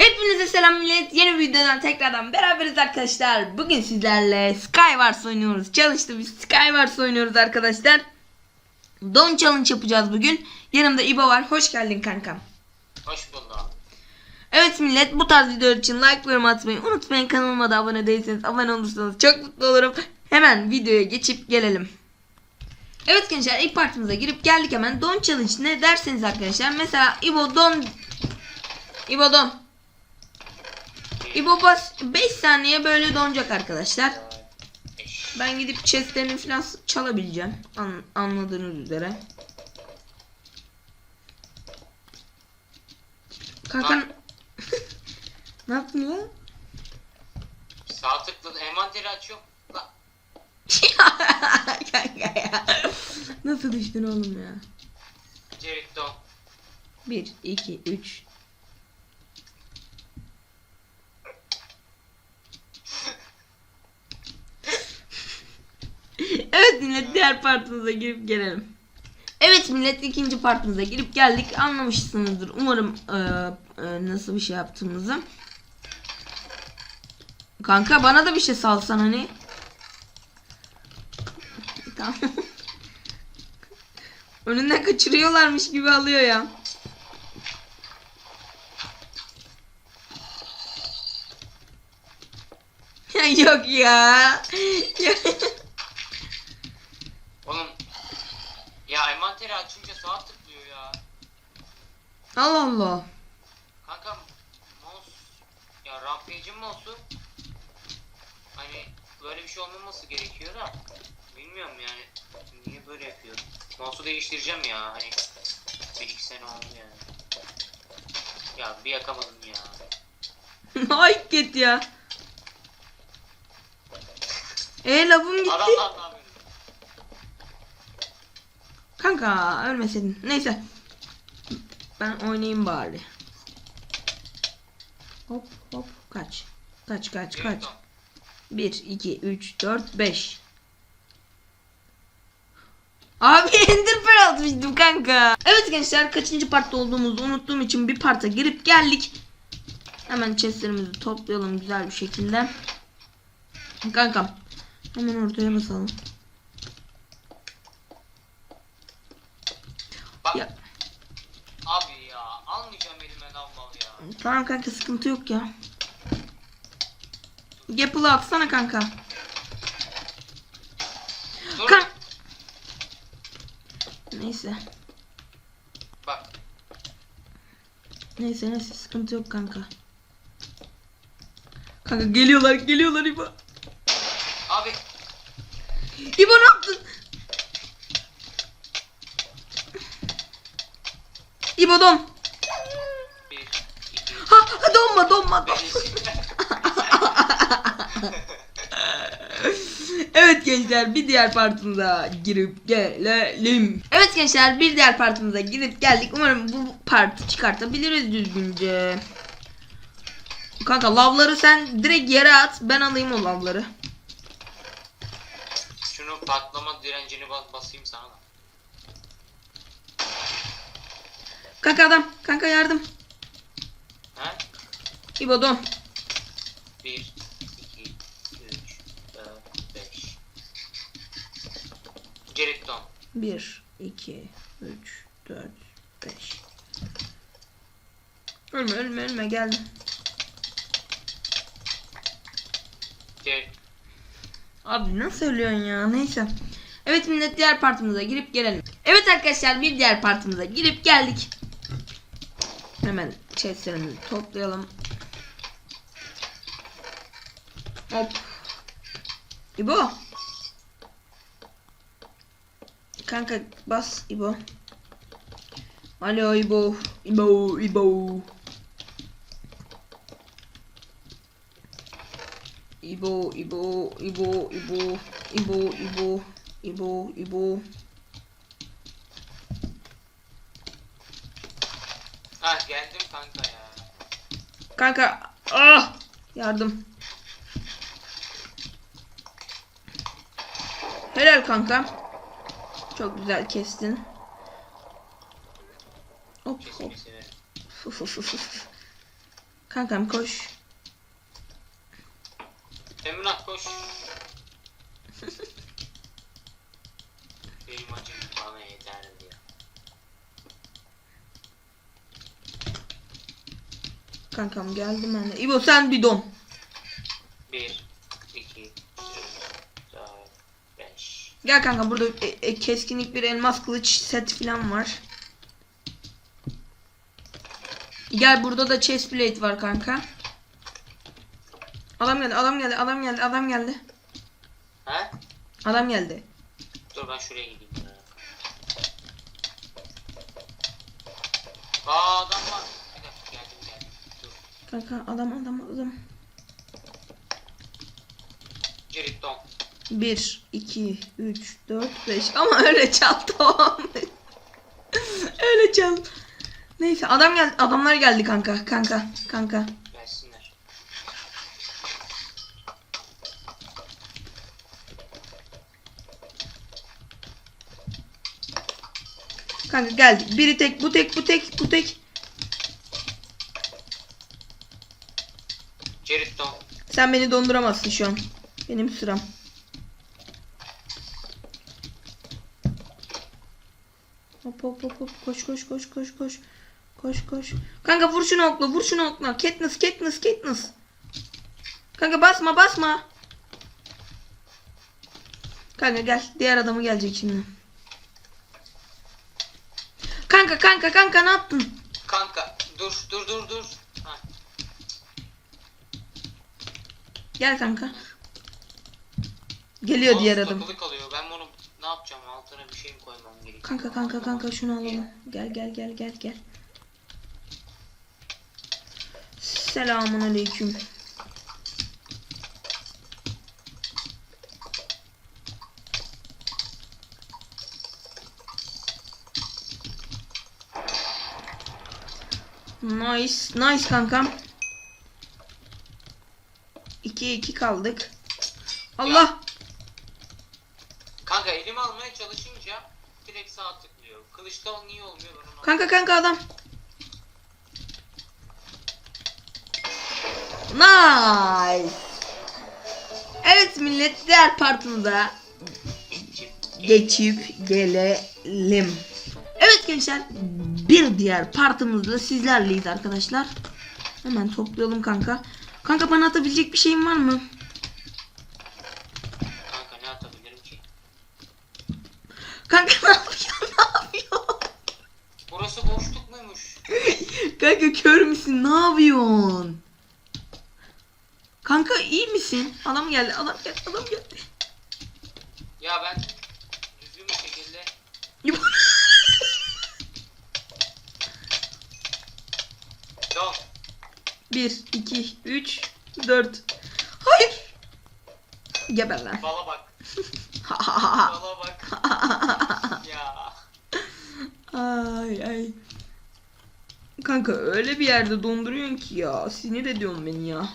Hepinize selam millet. Yeni bir videodan tekrardan beraberiz arkadaşlar. Bugün sizlerle Skywars oynuyoruz. Çalıştı biz Skywars oynuyoruz arkadaşlar. Don challenge yapacağız bugün. Yanımda İbo var. Hoş geldin kankam. Hoş bulduk. Evet millet bu tarz videolar için like ve yorum atmayı unutmayın. Kanalıma da abone değilseniz abone olursanız çok mutlu olurum. Hemen videoya geçip gelelim. Evet gençler ilk partimize girip geldik hemen. Don challenge ne derseniz arkadaşlar. Mesela İbo don İbo don İbo bas 5 saniye böyle donacak arkadaşlar. Ben gidip chestlerini falan çalabileceğim. An- anladığınız üzere. Kanka ne yaptın ya? Sağ tıkla envanteri açıyorum. Kanka ya. Nasıl düştün oğlum ya? Ceritton. 1, 2, 3. evet millet diğer partimize girip gelelim. Evet millet ikinci partimize girip geldik. Anlamışsınızdır. Umarım eee, eee, nasıl bir şey yaptığımızı. Kanka bana da bir şey salsan hani. Tamam. Önünden kaçırıyorlarmış gibi alıyor. Ya Yok ya. Ya envanteri açınca sağ tıklıyor ya. Allah Allah. Kanka mouse. Ya rampage'in mouse'u. Hani böyle bir şey olmaması gerekiyor da. Bilmiyorum yani. Niye böyle yapıyor? Mouse'u değiştireceğim ya. Hani bir iki sene oldu yani. Ya bir yakamadım ya. Ay git ya. E lafım gitti. Adamlar ne yapıyor? Kanka ölmeseydin. Neyse. Ben oynayayım bari. Hop hop kaç. Kaç kaç kaç. Ceritton. 1, 2, 3, 4, 5. Abi Ender Pearl atmıştım kanka. Evet gençler kaçıncı partta olduğumuzu unuttuğum için bir parta girip geldik. Hemen chestlerimizi toplayalım güzel bir şekilde. Kankam. Hemen ortaya basalım. Bak. Ya. Abi ya almayacağım elime lambal ya. Tamam kanka sıkıntı yok ya. Gapple atsana kanka. Dur. Kan Neyse. Bak. Neyse neyse sıkıntı yok kanka. Kanka geliyorlar geliyorlar İbo. Abi İbo ne yaptın? İbo don. Donma donma don. beş. Evet gençler bir diğer partimize girip gelelim. Evet gençler bir diğer partimize girip geldik. Umarım bu partı çıkartabiliriz düzgünce. Kanka lavları sen direkt yere at. Ben alayım o lavları. Şunu patlama direncini bas basayım sana da. Kanka adam. Kanka yardım. İbo don. 1, 2, 3, 4, 5. Ceritton. 1, 2, 3, 4, 5. Ölme ölme ölme geldim. Cerit. Abi nasıl söylüyorsun ya? Neyse. Evet millet diğer partimize girip gelelim. Evet arkadaşlar bir diğer partimize girip geldik. Hemen chestlerimizi toplayalım. Hop. İbo. Kanka bas İbo. Alo İbo. İbo İbo. İbo, İbo, İbo, İbo, İbo, İbo, İbo, İbo. Ha geldim kanka ya. Kanka, ah! Yardım. Helal kanka. Çok güzel kestin. Hop hop. Fuf, fuf, fuf. Kankam koş. Emrah koş. Benim acım bana yeterli ya. Kankam geldim ben de. İbo sen bir don. Gel kanka burada e, e, keskinlik bir elmas kılıç set falan var. Gel burada da chest plate var kanka. Adam geldi, adam geldi, adam geldi, adam geldi. He? Adam geldi. Dur ben şuraya gideyim. Aa adam var. Bir dakika geldim geldim. Dur. Kanka adam adam adam. Cirit don. 1, 2, 3, 4, 5 ama öyle çal tamam. öyle çal. Neyse adam geldi, adamlar geldi kanka, kanka, kanka. Gelsinler. Kanka geldi. Biri tek, bu tek, bu tek, bu tek. Cirit don. Sen beni donduramazsın şu an. Benim sıram. Hop hop hop hop koş koş koş koş koş. Koş koş. Kanka vur şunu okla vur şunu okla. Katniss Katniss Katniss. Kanka basma basma. Kanka gel. Diğer adamı gelecek şimdi. Kanka kanka kanka ne yaptın? Kanka dur dur dur dur. Ha. Gel kanka. Geliyor diğer Mouse adam. takılı kalıyor. Ben bunu ne yapacağım? Altına bir şey mi koymam? Kanka kanka kanka şunu alalım. Gel gel gel gel gel. Selamun aleyküm. Nice, nice kankam. 2'ye 2 kaldık. Allah! Kanka elimi almaya çalışınca direkt sağ Kılıçta niye olmuyor ben onu Kanka kanka adam. Nice. Evet millet diğer partımıza geçip gelelim. Evet gençler bir diğer partımızda sizlerleyiz arkadaşlar. Hemen toplayalım kanka. Kanka bana atabilecek bir şeyin var mı? Kanka ne atabilirim ki? Kanka ne yapıyorsun? Ne yapıyorsun? Burası boşluk muymuş? Kanka müsün? Ne yapıyorsun? Kanka iyi misin? Adam geldi, adam geldi, adam geldi. Ya ben düzgün bir şekilde Don. 1, 2, 3, 4. Hayır. Geber lan. Bala bak. Bala bak. ya. ay ay. Kanka öyle bir yerde donduruyorsun ki ya. Sinir ediyorsun beni ya.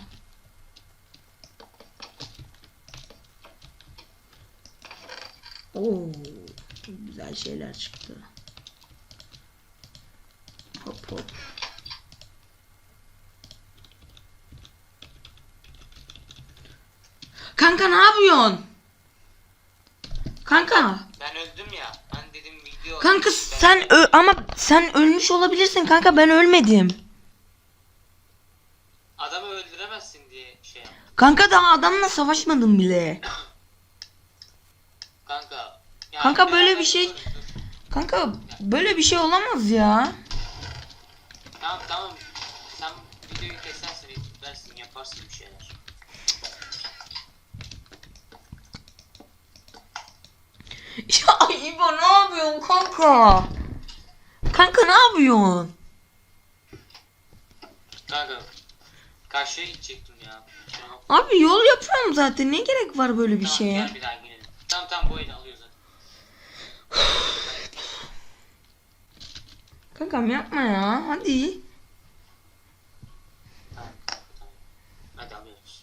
Oo, güzel şeyler çıktı. Hop hop. Kanka ne yapıyorsun? Kanka. Ben öldüm ya. Kanka sen ö- ama sen ölmüş olabilirsin kanka ben ölmedim. Adamı öldüremezsin diye şey yaptım. Kanka daha adamla savaşmadım bile. Kanka. ya Kanka böyle bir şey- dur. Kanka böyle bir şey olamaz ya. Tamam tamam. Sen videoyu kesersin, editlersin, yaparsın bir şeyler. Ya İbo ne yapıyorsun kanka? Kanka ne yapıyorsun? Kanka. Karşıya gidecektim ya. Abi yol yapıyorum zaten ne gerek var böyle bir tamam, şeye? Gel bir daha girelim. Tamam tamam bu alıyor zaten. Kankam yapma ya hadi. Tamam. tamam. Hadi alıyoruz.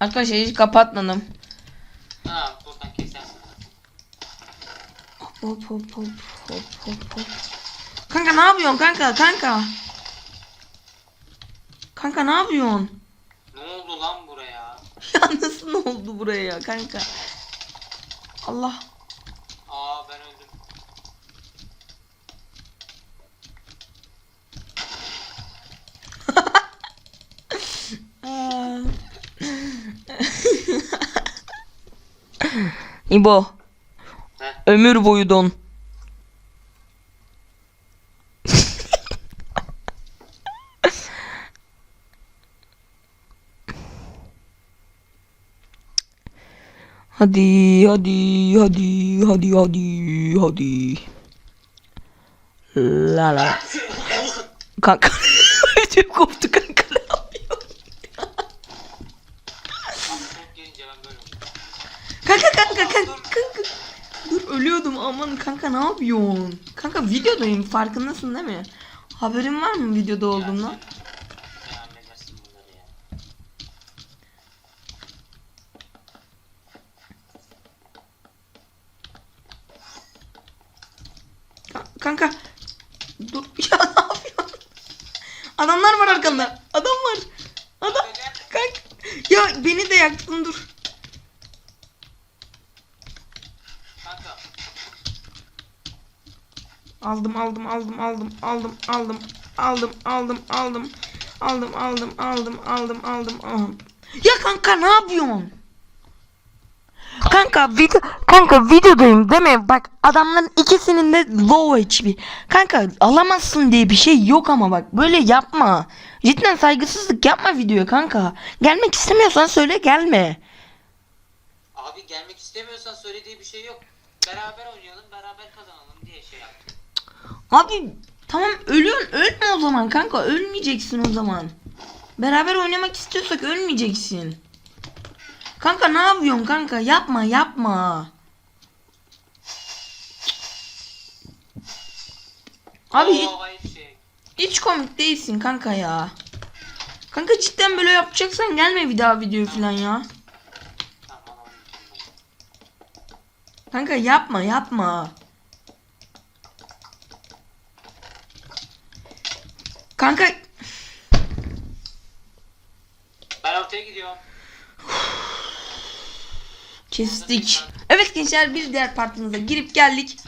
Arkadaşlar hiç kapatmadım. Ha buradan kesersin. Hop hop hop hop hop hop hop. Kanka ne yapıyorsun kanka kanka? Kanka ne yapıyorsun? Ne oldu lan buraya? Ya nasıl ne oldu buraya ya kanka? Allah. Aa ben öldüm. Aa. İbo. Heh. Ömür boyu don. Hadi hadi hadi hadi hadi hadi. La la. Kanka ödüm koptu kanka ne yapıyorsun? Aklım gelince ben böyle oldum. Kanka kanka kanka kanka. Dur ölüyordum aman kanka ne yapıyorsun? Kanka videodayım farkındasın değil mi? Haberin var mı videoda olduğumdan? Ne halledersin bunları ya. Ka- Kanka. Dur ya ne yapıyorsun? Adamlar var arkanda. Adam var. Adam. Kanka. Ya beni de yaktın dur. Kanka. Aldım aldım aldım aldım aldım aldım aldım aldım aldım aldım aldım aldım aldım aldım aldım. Ya kanka ne yapıyorsun? Kanka video kanka videodayım değil mi? Bak adamların ikisinin de low HP. Kanka alamazsın diye bir şey yok ama bak böyle yapma. Cidden saygısızlık yapma videoya kanka. Gelmek istemiyorsan söyle gelme. Abi gelmek istemiyorsan söylediği bir şey yok. Beraber oynayalım, beraber kazanalım diye şey yaptım. Abi tamam ölüyorsun ölme o zaman kanka ölmeyeceksin o zaman. Beraber oynamak istiyorsak ölmeyeceksin. Kanka ne yapıyorsun kanka yapma yapma. Abi hiç, şey. hiç komik değilsin kanka ya. Kanka cidden böyle yapacaksan gelme bir daha video falan ya. Kanka yapma yapma. Kanka Ben ortaya gidiyorum. Kestik. Evet gençler bir diğer partimize girip geldik.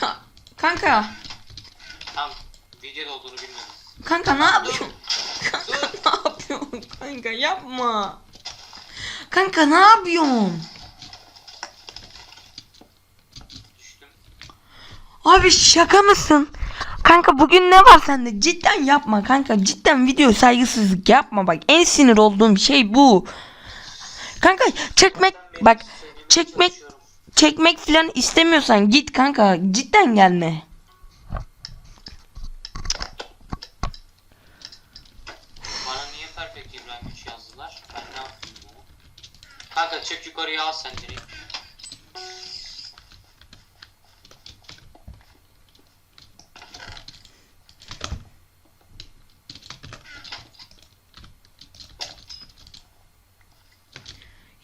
Ya kanka. Tamam. Videoda olduğunu bilmiyordum. Kanka ne yapıyorsun? Kanka ne yapıyorsun? Kanka yapma. Kanka ne yapıyorsun? Düştüm. Abi şaka mısın? Kanka bugün ne var sende? Cidden yapma kanka. Cidden video saygısızlık yapma bak. En sinir olduğum şey bu. Kanka çekmek bak çekmek çekmek falan istemiyorsan git kanka. Cidden gelme. Bana niye Perfect İbrahim 3 yazdılar? Ben ne yaptım ya? Kanka çık yukarıya al sen direkt.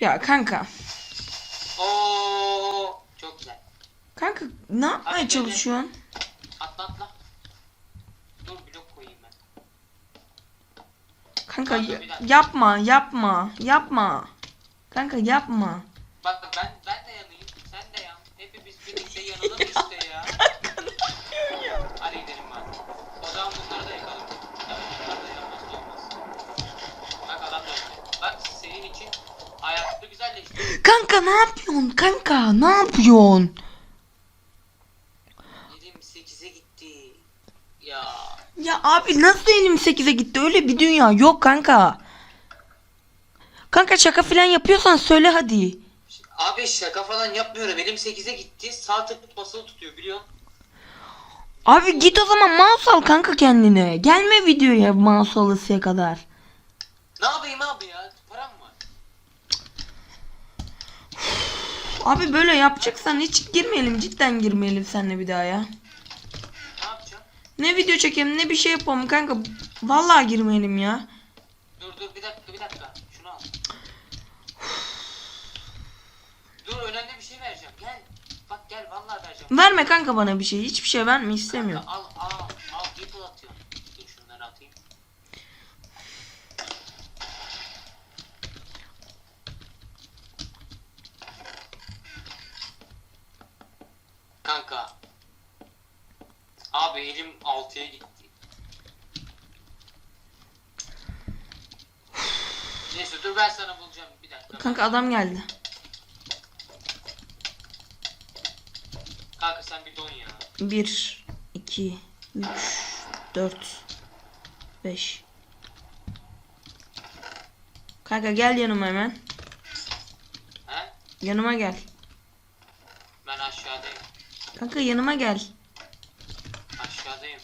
Ya kanka. Oo, çok güzel. Kanka ne yapmaya Hadi, çalışıyorsun? Atla atla. Dur blok koyayım ben. Kanka Kanka, yapma yapma yapma. Kanka yapma. Kanka ne yapıyorsun? Kanka ne yapıyorsun? 28'e gitti. Ya. Ya abi nasıl elim 8'e gitti? Öyle bir dünya yok kanka. Kanka şaka falan yapıyorsan söyle hadi. Abi şaka falan yapmıyorum. Elim 8'e gitti. Sağ tık basılı tutuyor biliyorsun. Abi git o zaman mouse al kanka kendine. Gelme videoya mouse alasıya kadar. Ne yapayım abi ya? Param var. Abi böyle yapacaksan hiç girmeyelim. Cidden girmeyelim seninle bir daha ya. Ne video çekelim ne bir şey yapalım kanka. Vallahi girmeyelim ya. Dur dur bir dakika bir dakika. Şunu al. Dur önemli bir şey vereceğim. Gel. Bak gel vallahi vereceğim. Verme kanka bana bir şey. Hiçbir şey verme istemiyorum. Al al al Apple atıyorum. Dur şunları atayım. Kanka. Elim 6'ya gitti. Neyse dur ben sana bulacağım bir dakika. Kanka adam geldi. Kanka sen bir don ya. 1 2 3 4 5 Kanka gel yanıma hemen. He? Yanıma gel. Ben aşağıdayım. Kanka yanıma gel. Aşağıdayım.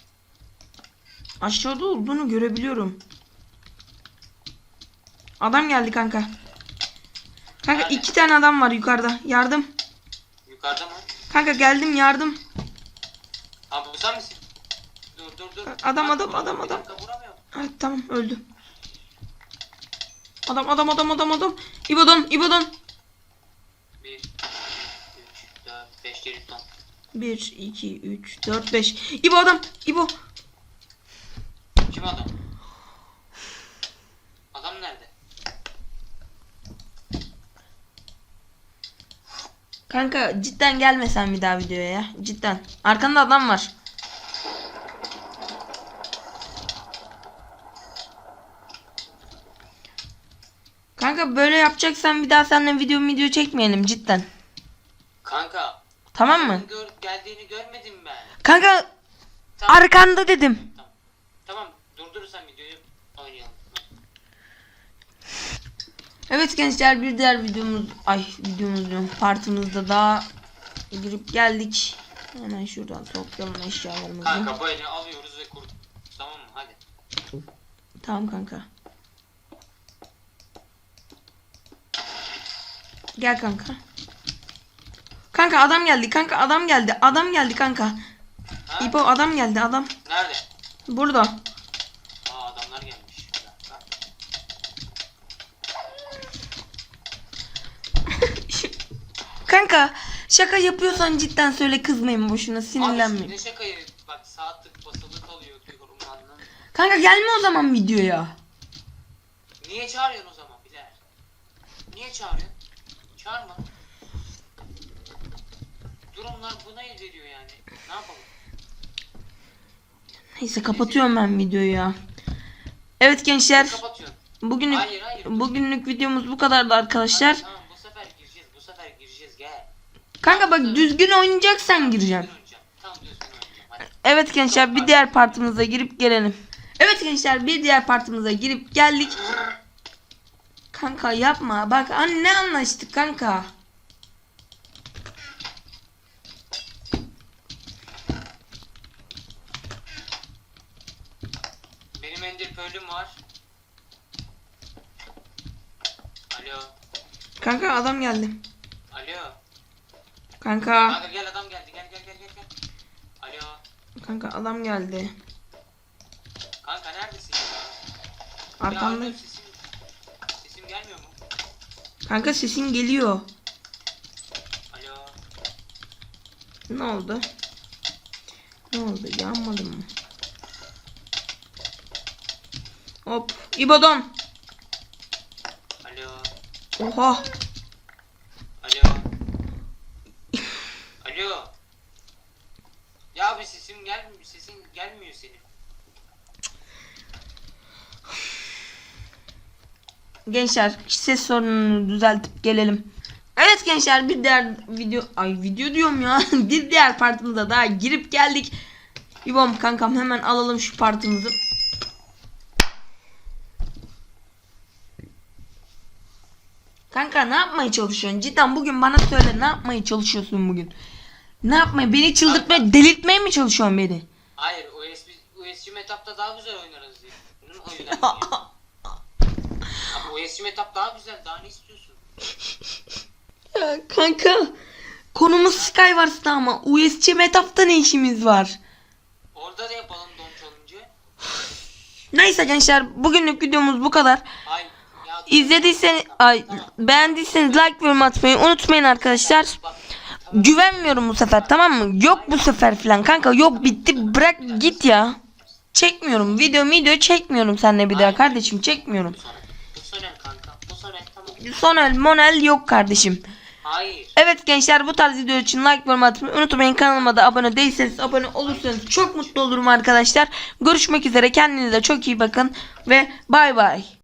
Aşağıda olduğunu görebiliyorum. Adam geldi kanka. Kanka Nerede? iki tane adam var yukarıda. Yardım. Yukarıda mı? Kanka geldim yardım. Abi bu sen misin? Dur dur dur. Adam, adam, adam, adam. Evet tamam öldü. Adam adam adam adam adam. İbodon İbodon. 1, 2, 3, 4, 5 geri ton. 1 2 3 4 5. İbo adam. İbo. Kim adam? Adam nerede? Kanka cidden gelme sen bir daha videoya ya. Cidden. Arkanda adam var. Kanka böyle yapacaksan bir daha seninle video video çekmeyelim cidden. Kanka. Tamam mı? Gör, geldiğini görmedim ben. Kanka Tamam. arkanda dedim. tamam. Tamam durdurursan videoyu oynayalım. Evet gençler bir diğer videomuz ay videomuz diyorum partımızda daha girip geldik. Hemen şuradan toplayalım eşyalarımızı. Kanka bu eli alıyoruz ve kurt. Tamam mı? Hadi. Tamam kanka. Gel kanka. Kanka adam geldi. Kanka adam geldi. Adam geldi kanka. Ha? İpo adam geldi adam. Nerede? Burada. Aa adamlar gelmiş. Bir dakika. Kanka şaka yapıyorsan cidden söyle kızmayın boşuna Abi sinirlenmeyin. ne şakayı bak sağ tık basılı kalıyor diyorum anlam. Kanka gelme o zaman videoya. Niye çağırıyorsun o zaman Bilal? Niye çağırıyorsun? Çağırma. Durumlar buna el veriyor yani. Ne yapalım? Neyse kapatıyorum ben videoyu ya. Evet gençler Kapatıyorum. bugünlük Hayır hayır. bugünlük videomuz bu kadardı arkadaşlar. Tamam bu sefer gireceğiz. Bu sefer gireceğiz gel. Kanka bak düzgün oynayacaksan gireceğim. Evet gençler bir diğer partımıza girip gelelim. Evet gençler bir diğer partımıza girip geldik. Kanka yapma. Bak an ne anlaştık kanka. Benim ender pearl'üm var. Alo. Kanka adam geldi. Kanka. Kanka gel adam geldi. Gel gel gel gel gel. Alo. Kanka adam geldi. Kanka neredesin ya? Arkamda. Ya, sesim, sesim gelmiyor mu? Kanka sesin geliyor. Alo. Ne oldu? Ne oldu? Yanmadı mı? Hop. İbodon. Alo. Oha. Alo. Alo. Ya abi sesim gelmiyor. Sesin gelmiyor senin. Gençler ses sorununu düzeltip gelelim. Evet gençler bir diğer video ay video diyorum ya bir diğer partimize daha girip geldik. İbom kankam hemen alalım şu partimizi. Kanka ne yapmaya çalışıyorsun? Cidden bugün bana söyle ne yapmaya çalışıyorsun bugün? Ne yapmaya? Beni çıldırtmaya, delirtmeye mi çalışıyorsun beni? Hayır USB, USB metapta daha güzel oynarız diye. Bunun USB metap daha güzel. Daha ne istiyorsun? Ya kanka konumuz Skywars'ta ama USC Metap'ta ne işimiz var? Orada da yapalım don challenge. Neyse gençler bugünlük videomuz bu kadar. Ay ya İzlediyseniz ay beğendiyseniz like ve yorum atmayı unutmayın arkadaşlar. Bak Güvenmiyorum bu sefer tamam mı? Yok bu sefer filan kanka yok bitti bırak git ya. Çekmiyorum video video çekmiyorum seninle bir daha kardeşim çekmiyorum. Bu sonra. Bu sonra kanka. Bu sonra tamam. Sonel monel yok kardeşim. Hayır. Evet gençler bu tarz video için like yorum atmayı unutmayın. Kanalıma da abone değilseniz abone olursanız çok mutlu olurum arkadaşlar. Görüşmek üzere kendinize çok iyi bakın ve bay bay.